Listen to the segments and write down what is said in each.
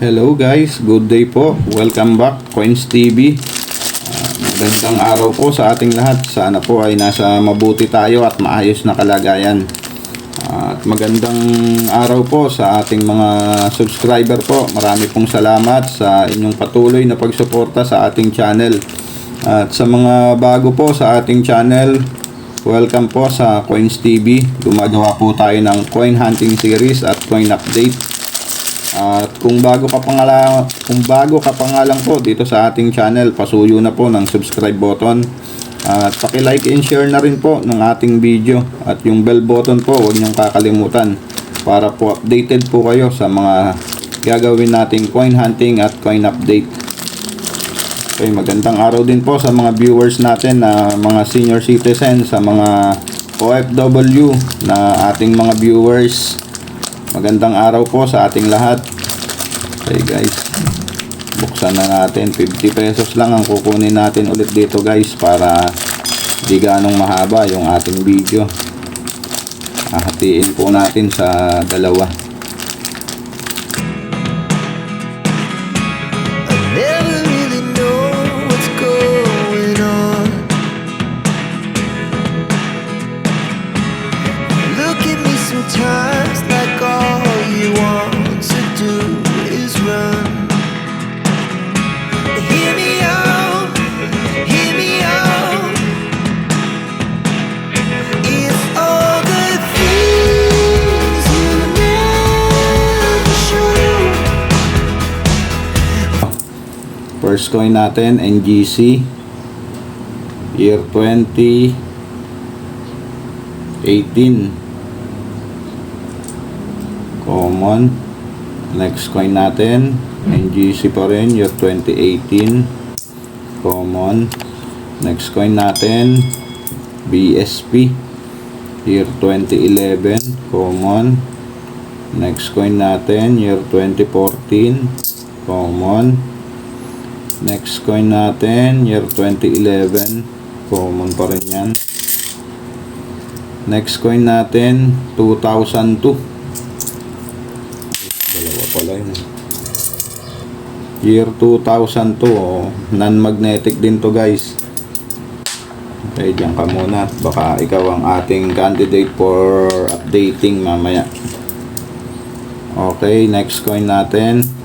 Hello guys, good day po. Welcome back, Coins TV. Ah, magandang araw po sa ating lahat. Sana po ay nasa mabuti tayo at maayos na kalagayan. Ah, at magandang araw po sa ating mga subscriber po. Marami pong salamat sa inyong patuloy na pagsuporta sa ating channel. At sa mga bago po sa ating channel, welcome po sa Coins TV. Gumagawa po tayo ng coin hunting series at coin update. At kung bago ka pa nga kung bago ka pa nga lang po dito sa ating channel, pasuyo na po ng subscribe button. At paki-like and share na rin po ng ating video at yung bell button po, huwag niyong kakalimutan para po updated po kayo sa mga gagawin nating coin hunting at coin update. Okay, magandang araw din po sa mga viewers natin na mga senior citizen, sa mga OFW na ating mga viewers. Magandang araw po sa ating lahat. Okay guys. Buksan na natin. 50 pesos lang ang kukunin natin ulit dito guys para di ganong mahaba yung ating video. Hahatiin po natin sa dalawa. First coin natin, NGC. Year 2018. Common. Next coin natin, NGC pa rin, year 2018. Common. Next coin natin, BSP. Year 2011. Common. Next coin natin, year 2014. Common. Next coin natin, year 2011. Common pa rin yan. Next coin natin, 2002. Dalawa pala yun. eh. Year 2002. Oh. Non-magnetic din to guys. Okay, dyan ka muna. Baka ikaw ang ating candidate for updating mamaya. Okay, next coin natin.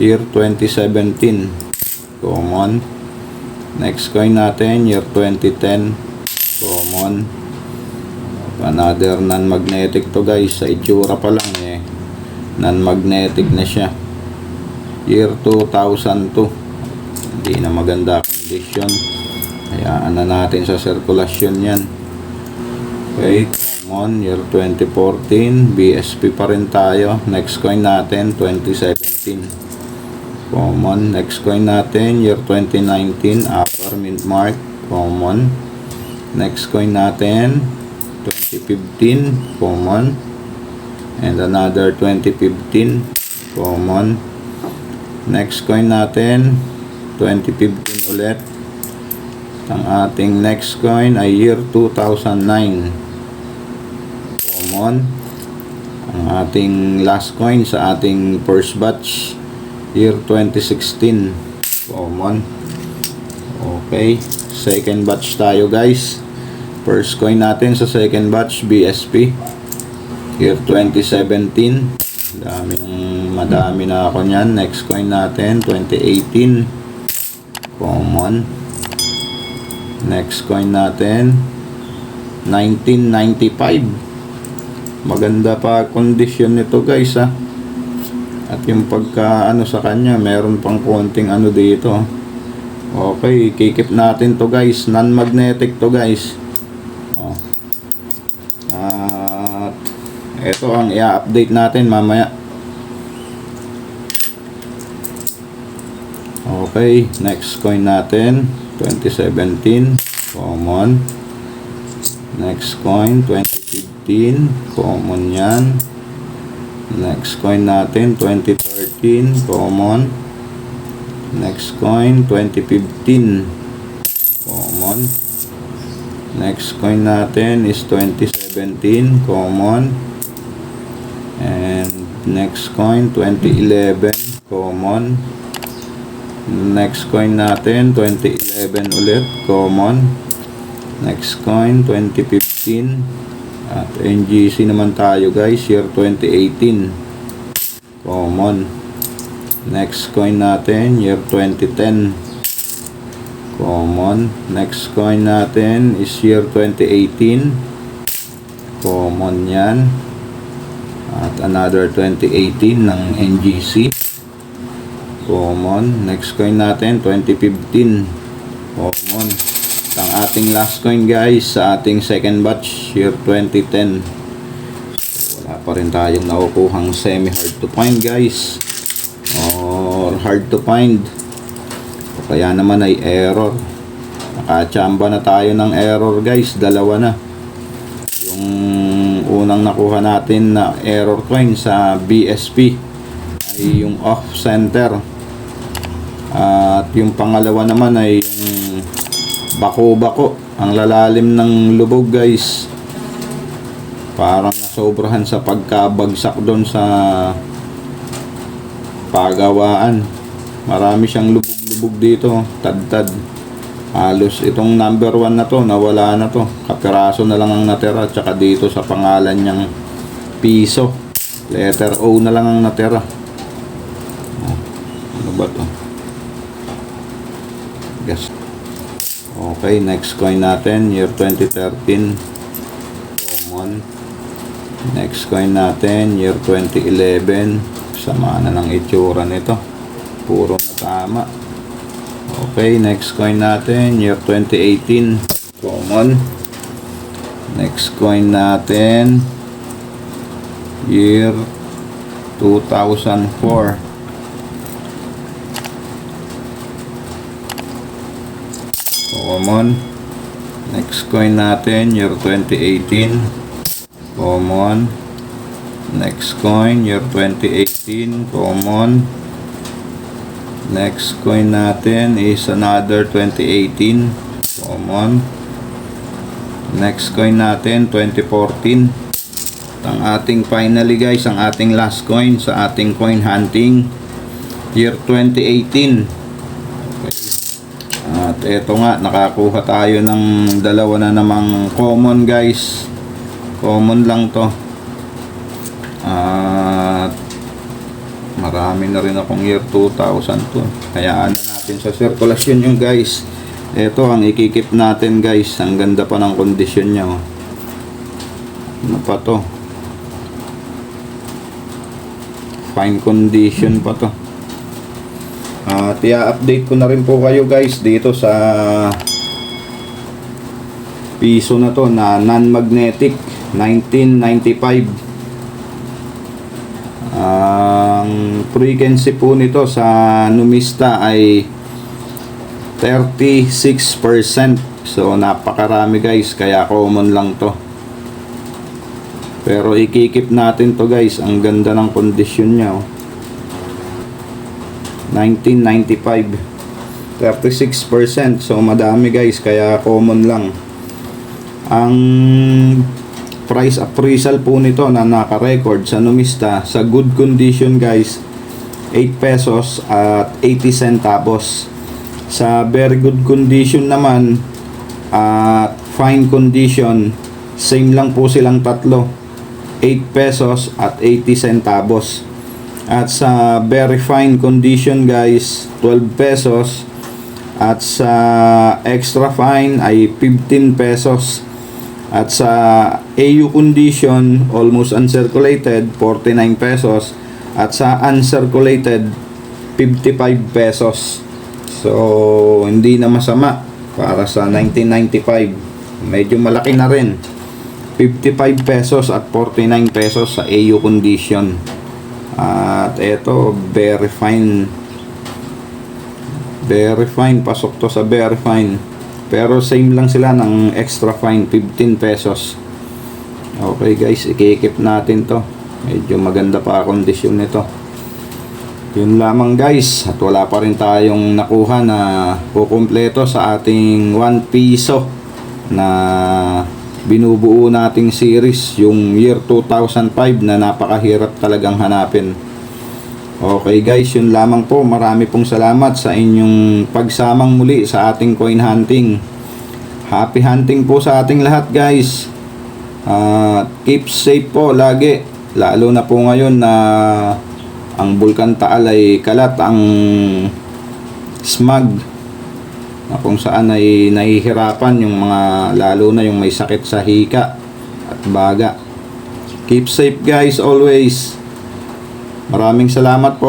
Year 2017. Common. Next coin natin, year 2010. Common. Another non-magnetic to guys. Sa itsura pa lang eh. Non-magnetic na siya. Year 2002. Hindi na maganda condition. Hayaan na natin sa circulation yan. Okay, common, year 2014. BSP pa rin tayo. Next coin natin, 2017. Common. Next coin natin, year 2019, upper mint mark, common. Next coin natin, 2015, common. And another 2015, common. Next coin natin, 2015 ulit. Ang ating next coin ay year 2009. Common. Ang ating last coin sa ating first batch year 2016 common okay. Second batch tayo guys. First coin natin sa second batch BSP year 2017 dami ng madami na ako nyan next coin natin 2018 common next coin natin 1995 maganda pa condition nito guys ha at yung pagka ano sa kanya, meron pang konting ano dito. Okay, kikip natin to guys. Non-magnetic to guys. Oh. At ito ang i-update natin mamaya. Okay, next coin natin 2017 common. Next coin 2015 common yan. Next coin natin, 2013, common. Next coin, 2015, common. Next coin natin is 2017, common. And Next coin, 2011. Common. Next coin natin, 2011 ulit. Common. Next coin, 2015. At NGC naman tayo guys, year 2018. Common. Next coin natin, year 2010. Common. Next coin natin is year 2018. Common yan. At another 2018 ng NGC. Common. Next coin natin, 2015. Common. Ating last coin guys sa ating second batch, year 2010. So, wala pa rin tayong nakukuhang semi-hard to find guys. Or hard to find. O kaya naman ay error. Nakachamba na tayo ng error guys. Dalawa na. Yung unang nakuha natin na error coin sa BSP ay yung off center. At yung pangalawa naman ay bako-bako. Ang lalalim ng lubog guys. Parang nasobrahan sa pagkabagsak doon sa pagawaan. Marami siyang lubog-lubog dito. Tad-tad. Halos itong number 1 na to, nawala na to. Kapiraso na lang ang natira. Tsaka dito sa pangalan niyang piso. Letter O na lang ang natira. Ano ba to? Guess. Okay, next coin natin, year 2013. Common. Next coin natin, year 2011. Sama na ng itsura nito. Puro na tama. Okay, next coin natin, year 2018. Common. Next coin natin, year 2004. Common. Next coin natin, year 2018. Common. Next coin, year 2018. Common. Next coin natin is another 2018. Common. Next coin natin, 2014. Ang ating finally guys, ang ating last coin sa ating coin hunting. Year 2018. Okay. At eto nga, nakakuha tayo ng dalawa na namang common guys. Common lang to. At marami na rin akong year 2002. Hayaan na natin sa sirkulasyon yung guys. Ito ang ikikip natin guys. Ang ganda pa ng kondisyon niya. Oh. Ano pa to? Fine condition pa to. At i-update ko na rin po kayo guys dito sa piso na to na non-magnetic 1995 ang frequency po nito sa Numista ay 36% so napakarami guys kaya common lang to. Pero ikikip natin to guys. Ang ganda ng kondisyon niya oh. 1995 36% so madami guys. Kaya common lang. Ang price appraisal po nito na naka-record sa Numista sa good condition guys 8 pesos at 80 centavos. Sa very good condition naman at fine condition same lang po silang tatlo. 8 pesos at 80 centavos at sa very fine condition guys 12 pesos. At sa extra fine ay 15 pesos. At sa AU condition almost uncirculated 49 pesos. At sa uncirculated 55 pesos. So hindi na masama para sa 1995 medyo malaki na rin. 55 pesos at 49 pesos sa AU condition at eto very fine. Very fine pasok to sa very fine. Pero same lang sila ng extra fine 15 pesos. Okay guys ikikip natin to. Medyo maganda pa kondisyon nito. Yun lamang guys. At wala pa rin tayong nakuha na kukumpleto sa ating 1 piso na binubuo nating series yung year 2005 na napakahirap talagang hanapin. Okay guys, yun lamang po. Marami pong salamat sa inyong pagsamang muli sa ating coin hunting. Happy hunting po sa ating lahat guys. Ah, keep safe po lagi. Lalo na po ngayon na ang Bulkan Taal ay kalat ang smog na kung saan ay nahihirapan yung mga lalo na yung may sakit sa hika at baga. Keep safe guys always. Maraming salamat po.